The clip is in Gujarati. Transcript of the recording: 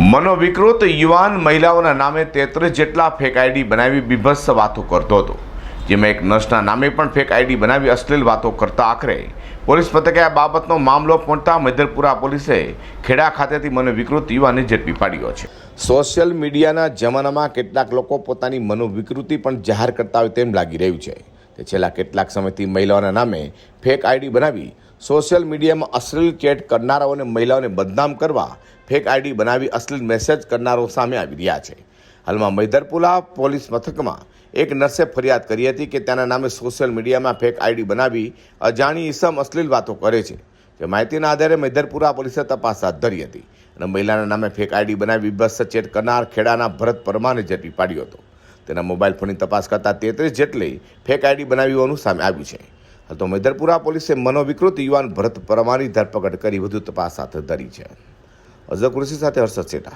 મનોવિકૃત યુવાન મહિલાઓના નામે તેત્રીસ જેટલા ફેક આઈડી બનાવી બીભત્સ વાતો કરતો હતો. જેમાં એક નર્સના નામે પણ ફેક આઈડી બનાવી અશ્લીલ વાતો કરતા આખરે. પોલીસ પથકે આ બાબતનો મામલો પહોંચતા મૈદરપુરા પોલીસે ખેડા ખાતેથી મનોવિકૃત યુવાનને ઝડપી પાડ્યો છે. સોશિયલ મીડિયાના જમાનામાં કેટલાક લોકો પોતાની મનોવિકૃતિ પણ જાહેર કરતા હોય તેમ લાગી રહ્યું છે. તે છેલ્લા કેટલાક સમયથી મહિલાઓના નામે ફેક આઈડી બનાવી સોશિયલ મીડિયામાં અશ્લીલ ચેટ કરનારાઓને મહિલાઓને બદનામ કરવા ફેક આઈડી બનાવી અશ્લીલ મેસેજ કરનારો સામે આવી રહ્યા છે. હાલમાં મૈદરપુરા પોલીસ મથકમાં એક નર્સે ફરિયાદ કરી હતી કે તેના નામે સોશિયલ મીડિયામાં ફેક આઈડી બનાવી અજાણી ઈસમ અશ્લીલ વાતો કરે છે. જે માહિતીના આધારે મૈદરપુરા પોલીસે તપાસ હાથ ધરી હતી અને મહિલાના નામે ફેક આઈડી બનાવી બસ ચેટ કરનાર ખેડાના ભરત પરમાને ઝડપી પાડ્યો હતો. તેના મોબાઈલ ફોનની તપાસ કરતાં તેત્રીસ જેટલી ફેક આઈડી બનાવી હોવાનું સામે આવ્યું છે. તો મૈદરપુરા પોલીસે મનોવિકૃત યુવાન ભરત પરમારની ધરપકડ કરી વધુ તપાસ હાથ ધરી છે. અઝર કૃષિ સાથે હર્ષદ સેઠા